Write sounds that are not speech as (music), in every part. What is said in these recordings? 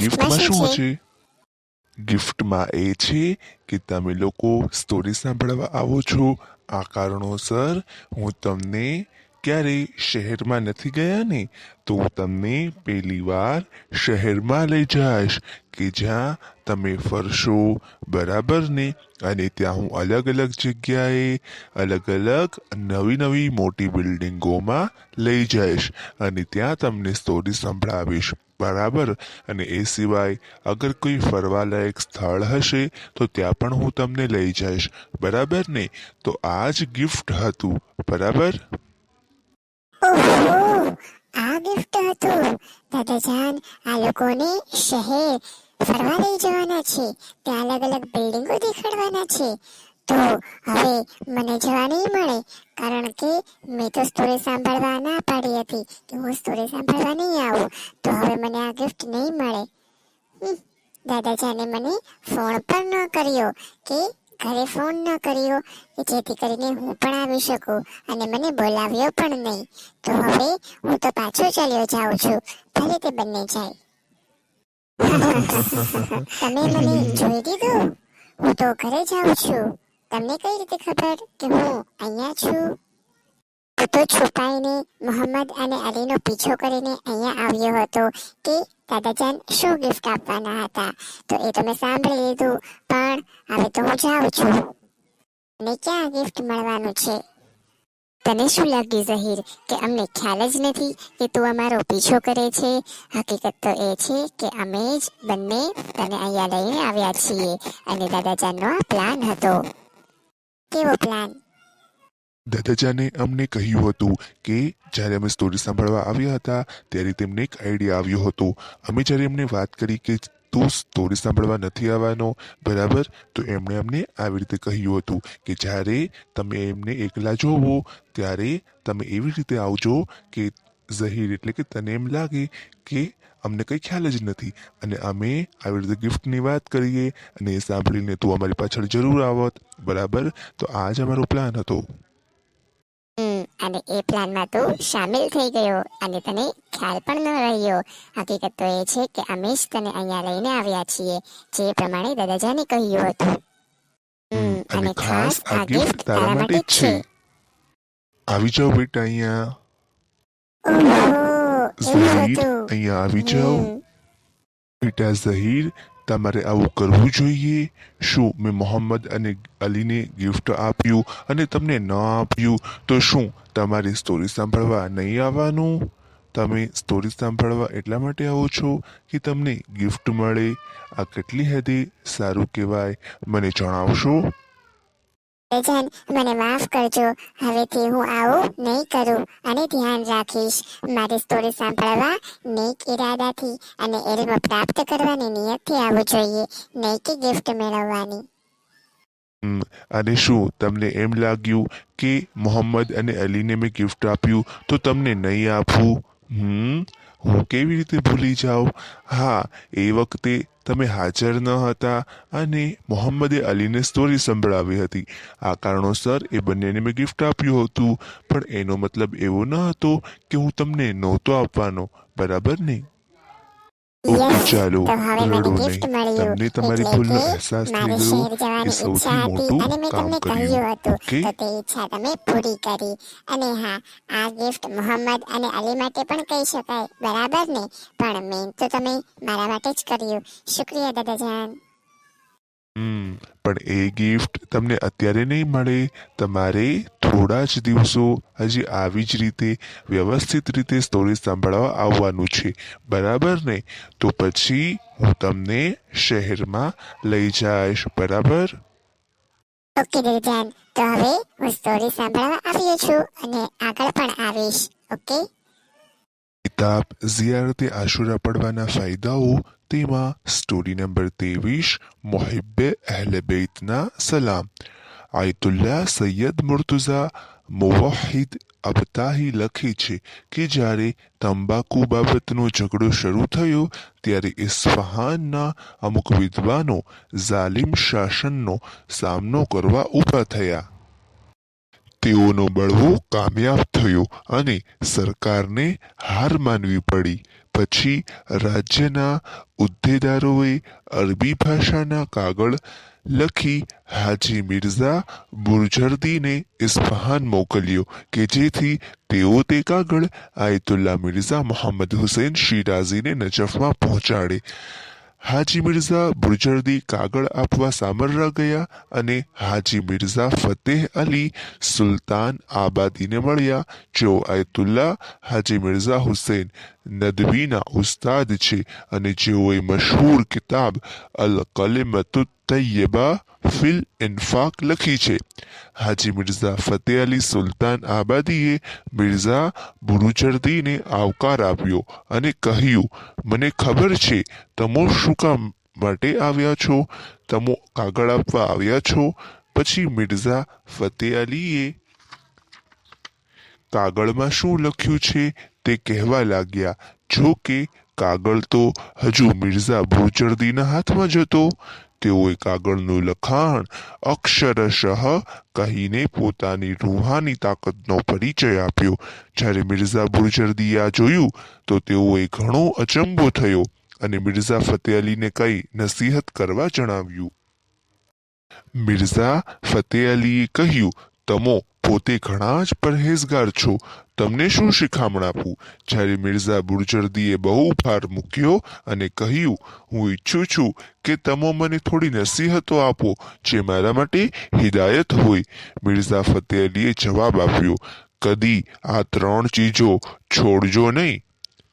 ગિફ્ટમાં શું છે? ગિફ્ટમાં એ છે કે તમે લોકો સ્ટોરી સાંભળવા આવો છો. આ કારણોસર હું તમને ક્યારેય શહેરમાં નથી ગયા ને તો હું તમને પહેલી વાર શહેરમાં લઈ જઈશ કે જ્યાં તમે ફરશો બરાબર ને? અને ત્યાં હું અલગ અલગ જગ્યાએ અલગ અલગ નવી નવી મોટી બિલ્ડિંગોમાં લઈ જઈશ અને ત્યાં તમને સ્ટોરી સંભળાવીશ. બરાબર? અને એ સિવાય અગર કોઈ ફરવાલાયક સ્થળ હશે, તો ત્યાં પણ હું તમને લઈ જઈશ. બરાબર ને? તો આ જ ગિફ્ટ હતું. બરાબર? આ ગિફ્ટ હતું. દાદાજાન, આ લોકોને શહેર ફરવા લઈ જવાના છે. ત્યાં અલગ અલગ બિલ્ડિંગો દેખાડવાના છે. તો હવે મને જવા નહીં મળે, કારણ કે મેં તો સ્ટોરી સાંભળવા ના પાડી હતી કે હું સ્ટોરી સાંભળવા નહીં આવું. તો હવે મને આ ગિફ્ટ નહીં મળે. દાદાજાને મને ફોન પણ ન કર્યો કે ઘરે ફોન ન કર્યો કે જેથી કરીને હું પણ આવી શકું અને મને બોલાવ્યો પણ નહીં. તો હવે હું તો પાછો ચાલ્યો જાઉં છું. ભલે તે બંને જાય. (laughs) તમે મને જોઈ દીધું? હું તો ઘરે જાઉં છું. તમને કઈ રીતે ખબર કે હું અહીંયા છું? તો છુપાઈને મોહમ્મદ અને અલીનો પીછો કરીને અહીંયા આવ્યો હતો કે દાદાજાન શું ગિફ્ટ આપવાના હતા? તો એ તો સાંભળી લીધું, પણ હવે તો હું જાઉં છું. અને ક્યાં ગિફ્ટ મળવાનું છે? તને શું લાગ્યું ઝહીર, કે અમને ખ્યાલ જ નથી કે તું અમારો પીછો કરે છે? હકીકત તો એ છે કે અમે જ બંને તને અહીંયા લઈને આવ્યા છીએ, અને દાદાજાનનો આ પ્લાન હતો. કેવો પ્લાન દાદાજાને અમને કહ્યું હતું કે, જ્યારે અમે સ્ટોરી સાંભળવા આવ્યા હતા, ત્યારે તેમને એક આઈડિયા આવ્યો હતો. અમે જ્યારે એમને વાત કરી કે તું સ્ટોરી સાંભળવા નથી આવવાનો, બરાબર? તો એમણે અમને આવી રીતે કહ્યું હતું કે, જ્યારે તમે એમને એકલા જોવો, ત્યારે તમે એવી રીતે આવજો કે ઝહીર એટલે કે તને એમ લાગે કે અમને કંઈ ખ્યાલ જ નથી. અને અમે આવી રીતે ગિફ્ટની વાત કરીએ અને એ સાંભળીને તું અમારી પાછળ જરૂર આવત. બરાબર? તો આ જ અમારો પ્લાન હતો. અને એ પ્લાનમાં તું સામેલ થઈ ગયો અને તને ખ્યાલ પણ ન રહ્યો. હકીકત તો એ છે કે અમે જ તને અહીંયા લઈને આવ્યા છીએ જે પ્રમાણે દાદાજાને કહ્યું હતું. અને ખાસ આ ગિફ્ટ તારા માટે છે. આવી જાઓ બેટા અહીંયા. ઝહીર અહીંયા આવી જાઓ. બેટા ઝહીર તમારે આવું કરવું જોઈએ. શું મેં મોહમ્મદ અને અલીને ગિફ્ટ આપ્યું અને તમને ન આપ્યું? તો શું તમારી સ્ટોરી સાંભળવા નહીં આવવાનું? તમે સ્ટોરી સાંભળવા એટલા માટે આવો છો કે તમને ગિફ્ટ મળે. આ કેટલી હદે સારું કહેવાય? મને જણાવશો? દાદાજાન મને માફ કરજો. હવેથી હું આવું નહીં કરું. અને ધ્યાન રાખીશ. મારી સ્ટોરી સાંભળવા નેક ઇરાદાથી અને ઇલ્મ પ્રાપ્ત કરવાની નિયતથી આવવું જોઈએ. નહીં કે ગિફ્ટ મેળવવાની અને શું? તમને એમ લાગ્યું કે મોહમ્મદ અને અલીને મેં ગિફ્ટ આપ્યું તો તમને નહીં આપવું હમ હું કેવી રીતે ભૂલી જાઉં? હા, એ વખતે તમે હાજર ન હતા અને મોહમ્મદે અલીને સ્ટોરી સંભળાવી હતી. આ કારણોસર એ બંનેને મેં ગિફ્ટ આપ્યું હતું. પણ એનો મતલબ એવો ન હતો કે હું તમને નહોતો આપવાનો. બરાબર ને? ઓકે ચાલો રડો ગિફ્ટ નહીં. તમને તમારી ભૂલનો અહેસાસ થઈ ગયો એ સૌથી મોટું અને મેં કામ તમને કર્યું. કહ્યું હતું ઓકે? તો તે ઈચ્છા તમે પૂરી કરી. અને હા આ ગિફ્ટ મોહમ્મદ અને અલી માટે પણ કહી શકાય. બરાબર ને? પણ મેન તો તમે મારા માટે જ કર્યું. શુક્રિયા દાદાજાન. પણ એ ગિફ્ટ તમને અત્યારે નહીં મળે. તમારે થોડા જ દિવસો હજી આવી જ રીતે વ્યવસ્થિત રીતે સ્ટોરી સાંભળવા આવવાનું છે. બરાબર ને? તો પછી હું તમને શહેરમાં લઈ જઈશ. બરાબર? ઓકે દાદાજાન તો હવે હું સ્ટોરી સાંભળવા આવ્યો છું અને આગળ પણ આવીશ. ઓકે કિતાબ ઝિયારતે આશુરા પડવાના ફાયદાઓ, તેમાં સ્ટોરી નંબર ત્રેવીસ, મોહિબ્બે અહલે બેતના સલામ. આયતુલ્લાહ સૈયદ મુર્તુઝા મુવાહિદ અબતાહી લખે છે કે જ્યારે તંબાકુ બાબતનો ઝઘડો શરૂ થયો, ત્યારે ઇસ્ફહાનના અમુક વિદ્વાનો ઝાલિમ શાસનનો સામનો કરવા ઊભા થયા. તેઓનો બળવો કામયાબ થયો અને સરકારને હાર માનવી પડી. પછી રાજ્યના ઉદ્દેદારોએ અરબી ભાષાના કાગળ લખી હાજી મિર્ઝા બુરજર્દીને ઇસ્ફહાન મોકલ્યો કે જેથી તેઓ તે કાગળ આયતુલ્લા મિર્ઝા મોહમ્મદ હુસેન શિરાઝીને નજફમાં પહોંચાડે. હાજી મિર્ઝા બુરજર્દી કાગળ આપવા સામરરા ગયા અને હાજી મિર્ઝા ફતેહ અલી સુલતાન આબાદીને મળ્યા. જેઓ આયતુલ્લા હાજી મિર્ઝા હુસેન નદવીના ઉસ્તાદ છે અને જેઓએ મશહૂર કિતાબ અલ કલિમતુ તૈયબા ફિલ ઇન્ફાક લખી છે હાજી મિર્ઝા ફતેહ અલી સુલતાન આબાદીએ મિર્ઝા બુરુજર્દીને આવકાર આપ્યો અને કહ્યું મને ખબર છે તમો શું કામ માટે આવ્યા છો તમો કાગળ આપવા આવ્યા છો પછી મિર્ઝા ફતેહ અલીએ કાગળમાં શું લખ્યું છે તે કહેવા લાગ્યા, જો કે કાગળ તો હજુ મિર્ઝા બુરજર્દીના હાથમાં જ હતો. તેઓએ કાગળનું લખાણ અક્ષરશઃ કહીને પોતાની રૂહાની તાકતનો પરિચય આપ્યો. જ્યારે મિર્ઝા બુરજર્દીએ આ જોયું, તો તેઓએ ઘણો અચંબો થયો અને મિર્ઝા ફતેહ અલીને કઈ નસીહત કરવા જણાવ્યું. મિર્ઝા ફતેહ અલીએ કહ્યું, તમો પોતે ઘણા જ પરહેઝગાર છો. તમને શું શિખામણ આપું? જ્યારે મિર્ઝા બુરજર્દીએ બહુ ભાર મૂક્યો અને કહ્યું, હું ઈચ્છું છું કે તમો મને થોડી નસીહતો આપો, જે મારા માટે હિદાયત હોય. મિર્ઝા ફતેહ અલીએ જવાબ આપ્યો, કદી આ ત્રણ ચીજો છોડજો નહીં.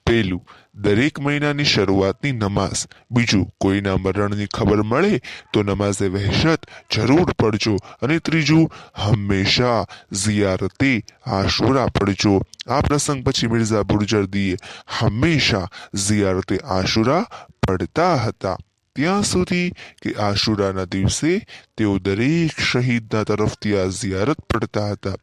પહેલું દરેક મહિનાની શરૂઆતની નમાઝ. બીજું, કોઈના મરણની ખબર મળે તો નમાઝે વહેશત જરૂર પડજો. અને ત્રીજું, હંમેશા ઝિયારતે આશુરા પડજો. આ પ્રસંગ પછી મિર્ઝા બુરજરદીએ હંમેશા ઝિયારતે આશુરા પડતા હતા. ત્યાં સુધી કે આશુરાના દિવસે તેઓ દરેક શહીદના તરફથી આ ઝિયારત પડતા હતા.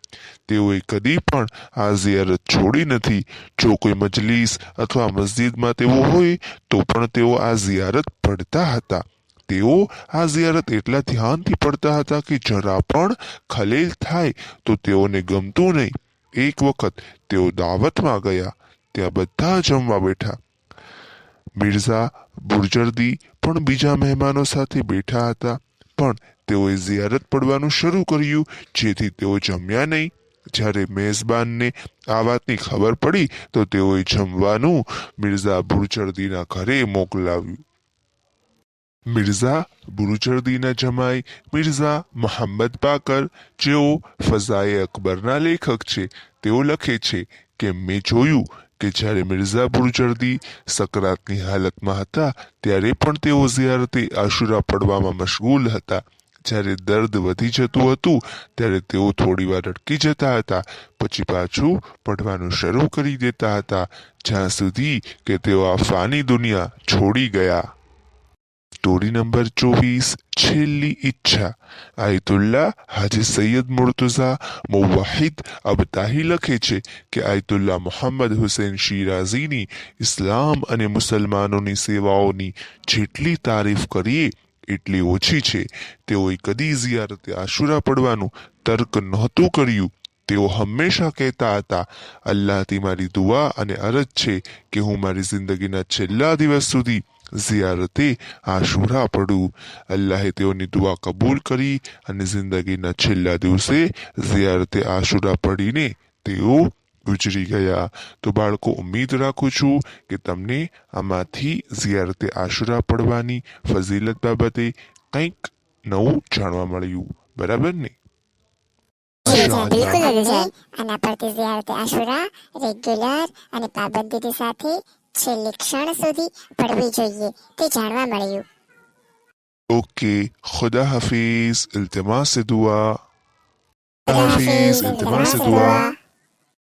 તેઓએ કદી પણ આ ઝિયારત છોડી નથી. જો કોઈ મજલિસ અથવા મસ્જિદમાં તેઓ હોય, તો પણ તેઓ આ ઝિયારત પડતા હતા. તેઓ આ ઝિયારત એટલા ધ્યાનથી પડતા હતા કે જરા પણ ખલેલ થાય તો તેઓને ગમતું નહીં. એક વખત તેઓ દાવતમાં ગયા. ત્યાં બધા જમવા બેઠા. મિર્ઝા બુરજર્દી પણ બીજા મહેમાનો સાથે બેઠા હતા. પણ તેઓએ ઝિયારત પડવાનું શરૂ કર્યું, જેથી તેઓ જમ્યા નહીં. જ્યારે મેઝબાનને આ વાતની ખબર પડી, તો તેઓએ જમવાનું મિર્ઝા બુરજર્દીના ઘરે મોકલાવ્યું. મિર્ઝા બુરુજર્દીના જમાઈ મિર્ઝા મોહમ્મદ બાકર જેઓ ફઝાએ અકબરના લેખક છે, તેઓ લખે છે કે, મેં જોયું કે જ્યારે મિર્ઝાપુર જર્દી સકરાતની હાલતમાં હતા, ત્યારે પણ તેઓ ઝિયારતે આશુરા પડવામાં મશગુલ હતા. જ્યારે દર્દ વધી જતું હતું, ત્યારે તેઓ થોડીવાર અટકી જતા હતા, પછી પાછું પડવાનું શરૂ કરી દેતા હતા, જ્યાં સુધી કે તેઓ આ ફાની દુનિયા છોડી ગયા. સ્ટોરી નંબર ચોવીસ, છેલ્લી ઈચ્છા. આયતુલ્લા હાજી સૈયદ મુર્તુઝા મુવાહિદ અબતાહી લખે છે કે આયતુલ્લા મોહમ્મદ હુસેન શિરાઝીની ઇસ્લામ અને મુસલમાનોની સેવાઓની જેટલી તારીફ કરીએ, એટલી ઓછી છે. તેઓએ કદી ઝિયારતે આશુરા પડવાનું તર્ક નહોતું કર્યું. તેઓ હંમેશા કહેતા હતા, અલ્લાહથી મારી દુઆ અને અરજ છે કે હું મારી જિંદગીના છેલ્લા દિવસ સુધી ઝિયારતે આશુરા પડું અલ્લાહે તેઓની દુઆ કબૂલ કરી અને જિંદગીના છેલ્લા દિવસે ઝિયારતે આશુરા પડીને તેઓ ગુજરી ગયા. તો બાળકો, ઉમ્મીદ રાખું છું કે તમને આમાંથી ઝિયારતે આશુરા પડવાની ફઝીલત બાબતે કંઈક નવું જાણવા મળ્યું. બરાબર ને? બિલકુલ અને પાબંદીની સાથે છેલ્લી ક્ષણ સુધી પડવી જોઈએ તે જાણવા મળ્યું اوكي خدا حفيظ التماس دعاء خدا حافظ، التماس دعا.